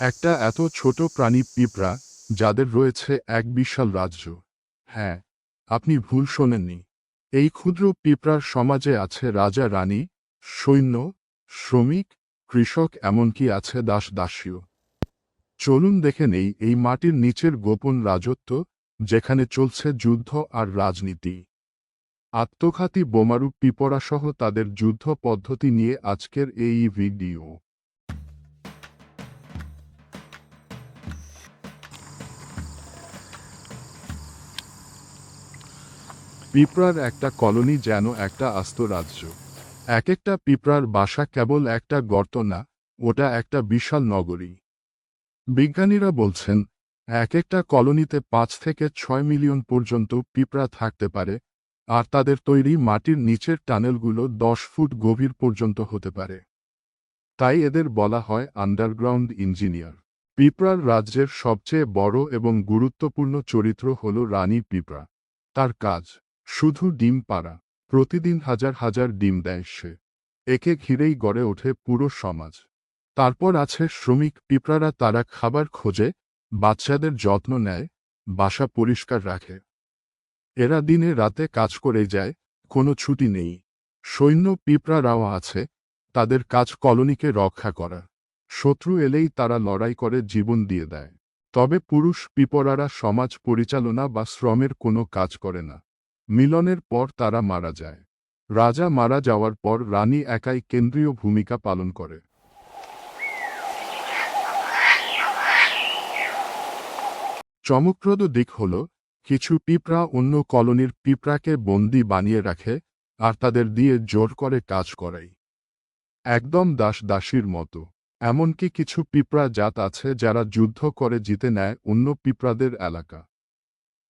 একটা এত ছোট প্রাণী পিঁপড়া, যাদের রয়েছে এক বিশাল রাজ্য। হ্যাঁ আপনি ভুল শোনেননি। এই ক্ষুদ্র পিঁপড়ার সমাজে আছে রাজা, রানী, সৈন্য, শ্রমিক, কৃষক, এমনকি আছে দাস দাসীয় চলুন দেখে নেই এই মাটির নিচের গোপন রাজত্ব, যেখানে চলছে যুদ্ধ আর রাজনীতি। আত্মঘাতী বোমারু পিপড়াসহ তাদের যুদ্ধ পদ্ধতি নিয়ে আজকের এই ভিডিও। পিঁপড়ার একটা কলোনি যেন একটা আস্ত রাজ্য। এক একটা পিঁপড়ার বাসা কেবল একটা গর্ত না, ওটা একটা বিশাল নগরী। বিজ্ঞানীরা বলছেন এক একটা কলোনিতে পাঁচ থেকে ছয় মিলিয়ন পর্যন্ত পিঁপড়া থাকতে পারে, আর তাদের তৈরি মাটির নিচের টানেলগুলো দশ ফুট গভীর পর্যন্ত হতে পারে। তাই এদের বলা হয় আন্ডারগ্রাউন্ড ইঞ্জিনিয়ার। পিঁপড়ার রাজ্যের সবচেয়ে বড় এবং গুরুত্বপূর্ণ চরিত্র হল রানী পিঁপড়া। তার কাজ শুধু ডিম পাড়া, প্রতিদিন হাজার হাজার ডিম দেয় সে। একে ঘিরেই গড়ে ওঠে পুরো সমাজ। তারপর আছে শ্রমিক, পিঁপড়ারা তারা খাবার খোঁজে, বাচ্চাদের যত্ন নেয়, বাসা পরিষ্কার রাখে। এরা দিনে রাতে কাজ করে যায়, কোনো ছুটি নেই। সৈন্য, পিঁপড়ারাও আছে, তাদের কাজ কলোনিকে রক্ষা করা। শত্রু এলেই তারা লড়াই করে জীবন দিয়ে দেয়। তবে পুরুষ, পিঁপড়ারা সমাজ পরিচালনা বা শ্রমের কোনো কাজ করে না। মিলনের পর তারা মারা যায়। রাজা মারা যাওয়ার পর রানী একাই কেন্দ্রীয় ভূমিকা পালন করে। চমকপ্রদ দিক হল, কিছু পিঁপড়া অন্য কলোনির পিঁপড়াকে বন্দি বানিয়ে রাখে আর তাদের দিয়ে জোর করে কাজ করাই একদম দাস দাসীর মতো। এমনকি কিছু পিঁপড়া জাত আছে যারা যুদ্ধ করে জিতে নেয় অন্য পিঁপড়াদের এলাকা।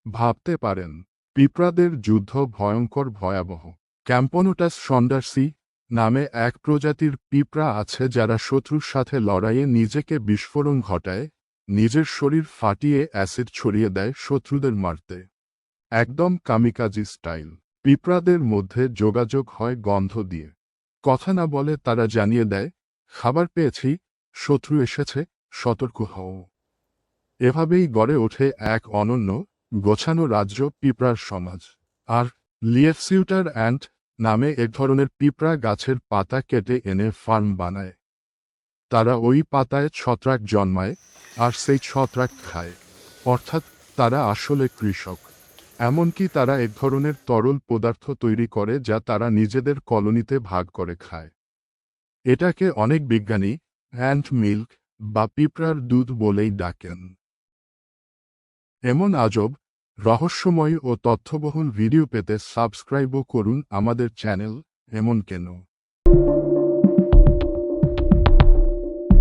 ভাবতে পারেন পিঁপড়াদের যুদ্ধ ভয়ঙ্কর ভয়াবহ। ক্যাম্পনোটাস সন্ডার্সি নামে এক প্রজাতির পিঁপড়া আছে যারা শত্রুর সাথে লড়াইয়ে নিজেকে বিস্ফোরণ ঘটায়, নিজের শরীর ফাটিয়ে অ্যাসিড ছড়িয়ে দেয় শত্রুদের মারতে। একদম কামিকাজি স্টাইল। পিঁপড়াদের মধ্যে যোগাযোগ হয় গন্ধ দিয়ে। কথা না বলে তারা জানিয়ে দেয়, খাবার পেয়েছি, শত্রু এসেছে, সতর্ক হও। এভাবেই গড়ে ওঠে এক অনন্য গোছানো রাজ্য পিঁপড়ার সমাজ। আর লিয়েফসিউটার অ্যান্ট নামে এক ধরনের পিঁপড়া গাছের পাতা কেটে এনে ফার্ম বানায়। তারা ওই পাতায় ছত্রাক জন্মায় আর সেই ছত্রাক খায়। অর্থাৎ তারা আসলে কৃষক। এমনকি তারা এক ধরনের তরল পদার্থ তৈরি করে যা তারা নিজেদের কলোনিতে ভাগ করে খায়। এটাকে অনেক বিজ্ঞানী অ্যান্ট মিল্ক বা পিঁপড়ার দুধ বলেই ডাকেন। এমন আজব রহস্যময় ও তথ্যবহুল ভিডিও পেতে সাবস্ক্রাইবও করুন আমাদের চ্যানেল এমন কেন?